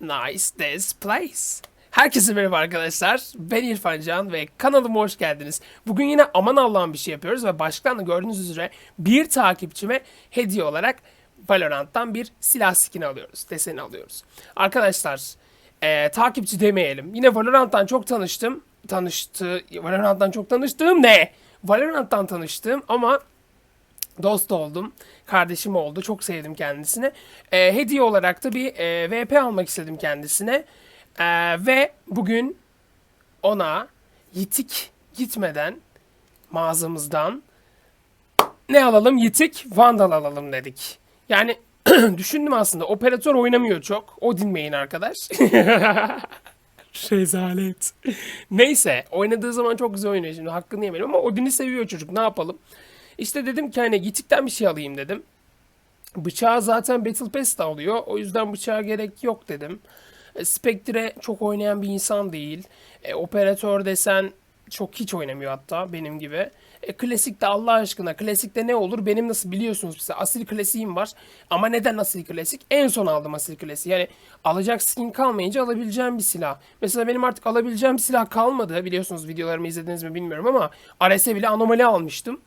Nice this place. Herkese merhaba arkadaşlar. Ben İrfan Can ve kanalıma hoş geldiniz. Bugün yine aman Allah'ın bir şey yapıyoruz ve başlıktan da gördüğünüz üzere bir takipçime hediye olarak Valorant'tan bir silah skin alıyoruz. Deseni alıyoruz. Arkadaşlar eee, takipçi demeyelim. Yine Valorant'tan çok tanıştım. Tanıştı. Valorant'tan çok tanıştığım ne? Valorant'tan tanıştım ama dost oldum. Kardeşim oldu. Çok sevdim kendisini. Ee, hediye olarak da bir e, VP almak istedim kendisine. Ee, ve bugün ona yitik gitmeden mağazamızdan ne alalım? Yitik Vandal alalım dedik. Yani düşündüm aslında. Operatör oynamıyor çok. O dinmeyin arkadaş. Rezalet. Neyse oynadığı zaman çok güzel oynuyor şimdi hakkını yemeyelim ama Odin'i seviyor çocuk ne yapalım. İşte dedim ki hani Gitik'ten bir şey alayım dedim. Bıçağı zaten Battle Pass'te alıyor. O yüzden bıçağa gerek yok dedim. E, Spectre çok oynayan bir insan değil. E, operatör desen çok hiç oynamıyor hatta benim gibi. E, klasikte Allah aşkına klasikte ne olur benim nasıl biliyorsunuz mesela asil klasiğim var. Ama neden asil klasik? En son aldım asil klasiği. Yani alacak skin kalmayınca alabileceğim bir silah. Mesela benim artık alabileceğim silah kalmadı. Biliyorsunuz videolarımı izlediniz mi bilmiyorum ama Ares'e bile anomali almıştım.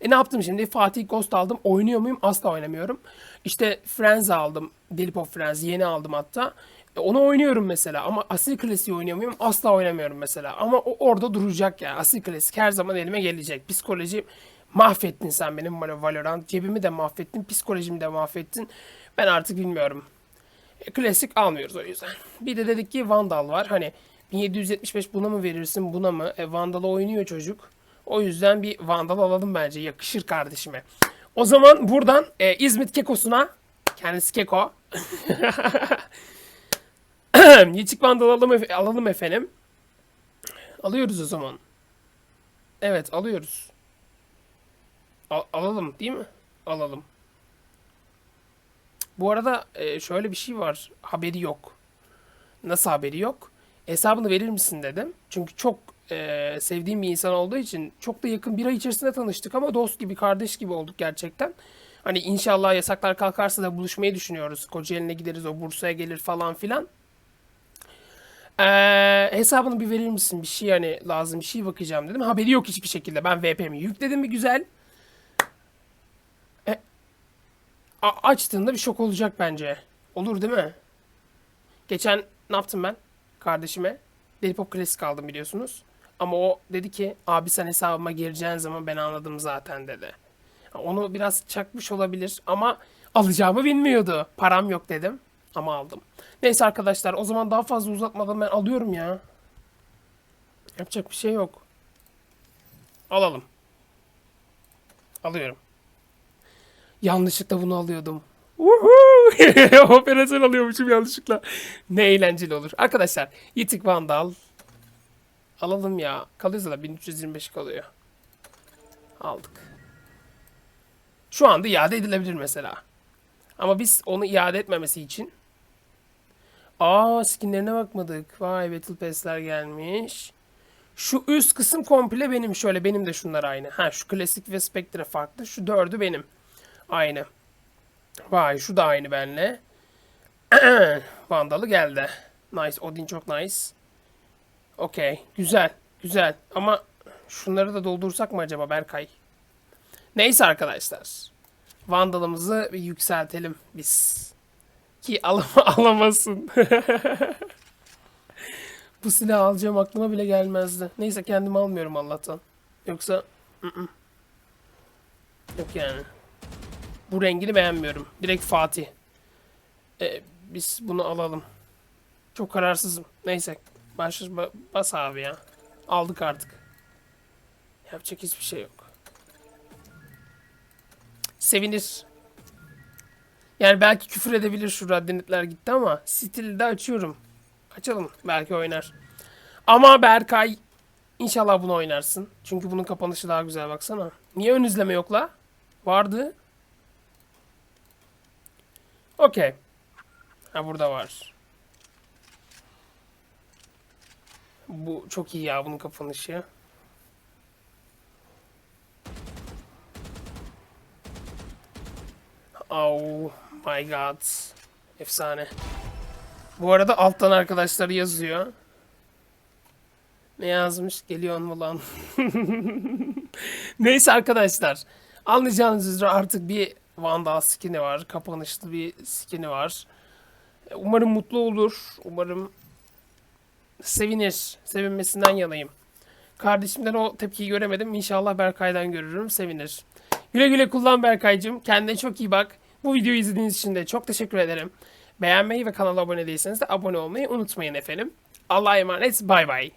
E ne yaptım şimdi? Fatih Ghost aldım. Oynuyor muyum? Asla oynamıyorum. İşte Friends aldım. Delip of Friends yeni aldım hatta. E onu oynuyorum mesela ama Asil Klasik oynuyor muyum? Asla oynamıyorum mesela. Ama o orada duracak yani. Asil Klasik her zaman elime gelecek. Psikoloji mahvettin sen benim Val- Valorant. Cebimi de mahvettin. Psikolojimi de mahvettin. Ben artık bilmiyorum. E, klasik almıyoruz o yüzden. Bir de dedik ki Vandal var. Hani 1775 buna mı verirsin buna mı? E, Vandal'a oynuyor çocuk. O yüzden bir Vandal alalım bence. Yakışır kardeşime. O zaman buradan e, İzmit Keko'suna kendisi Keko. Yitik Vandal alalım, alalım efendim. Alıyoruz o zaman. Evet alıyoruz. Al- alalım değil mi? Alalım. Bu arada e, şöyle bir şey var. Haberi yok. Nasıl haberi yok? Hesabını verir misin dedim. Çünkü çok e, sevdiğim bir insan olduğu için çok da yakın bir ay içerisinde tanıştık ama dost gibi, kardeş gibi olduk gerçekten. Hani inşallah yasaklar kalkarsa da buluşmayı düşünüyoruz. Kocaeli'ne gideriz, o Bursa'ya gelir falan filan. E, hesabını bir verir misin? Bir şey hani lazım bir şey bakacağım dedim. Haberi yok hiçbir şekilde. Ben VP'mi yükledim bir güzel. A- açtığında bir şok olacak bence. Olur değil mi? Geçen ne yaptım ben? Kardeşime. Deli Pop Klasik aldım biliyorsunuz. Ama o dedi ki abi sen hesabıma gireceğin zaman ben anladım zaten dedi. Onu biraz çakmış olabilir ama alacağımı bilmiyordu. Param yok dedim ama aldım. Neyse arkadaşlar o zaman daha fazla uzatmadan ben alıyorum ya. Yapacak bir şey yok. Alalım. Alıyorum. Yanlışlıkla bunu alıyordum. Operasyon alıyormuşum yanlışlıkla. Ne eğlenceli olur. Arkadaşlar Yitik Vandal. Alalım ya. Kalıyorsa da 1325 kalıyor. Aldık. Şu anda iade edilebilir mesela. Ama biz onu iade etmemesi için Aa skinlerine bakmadık. Vay Battle Pass'ler gelmiş. Şu üst kısım komple benim. Şöyle benim de şunlar aynı. Ha şu klasik ve Spectre farklı. Şu dördü benim. Aynı. Vay şu da aynı benle. Vandalı geldi. Nice. Odin çok nice. Okey. Güzel. Güzel. Ama şunları da doldursak mı acaba Berkay? Neyse arkadaşlar. Vandalımızı bir yükseltelim biz. Ki alam alamasın. Bu silahı alacağım aklıma bile gelmezdi. Neyse kendim almıyorum Allah'tan. Yoksa... ı-ı. Yok yani. Bu rengini beğenmiyorum. Direkt Fatih. Ee, biz bunu alalım. Çok kararsızım. Neyse. Baş, ba- bas abi ya. Aldık artık. Yapacak hiçbir şey yok. Sevinir. Yani belki küfür edebilir şu radyanetler gitti ama stili de açıyorum. Açalım. Belki oynar. Ama Berkay inşallah bunu oynarsın. Çünkü bunun kapanışı daha güzel baksana. Niye ön izleme yok la? Vardı. Okey. Ha burada var. Bu çok iyi ya bunun kapanışı. Oh my god. Efsane. Bu arada alttan arkadaşları yazıyor. Ne yazmış? Geliyor mu lan? Neyse arkadaşlar. Anlayacağınız üzere artık bir Vandal skin'i var. Kapanışlı bir skin'i var. Umarım mutlu olur. Umarım sevinir. Sevinmesinden yanayım. Kardeşimden o tepkiyi göremedim. İnşallah Berkay'dan görürüm. Sevinir. Güle güle kullan Berkay'cığım. Kendine çok iyi bak. Bu videoyu izlediğiniz için de çok teşekkür ederim. Beğenmeyi ve kanala abone değilseniz de abone olmayı unutmayın efendim. Allah'a emanet. Bay bay.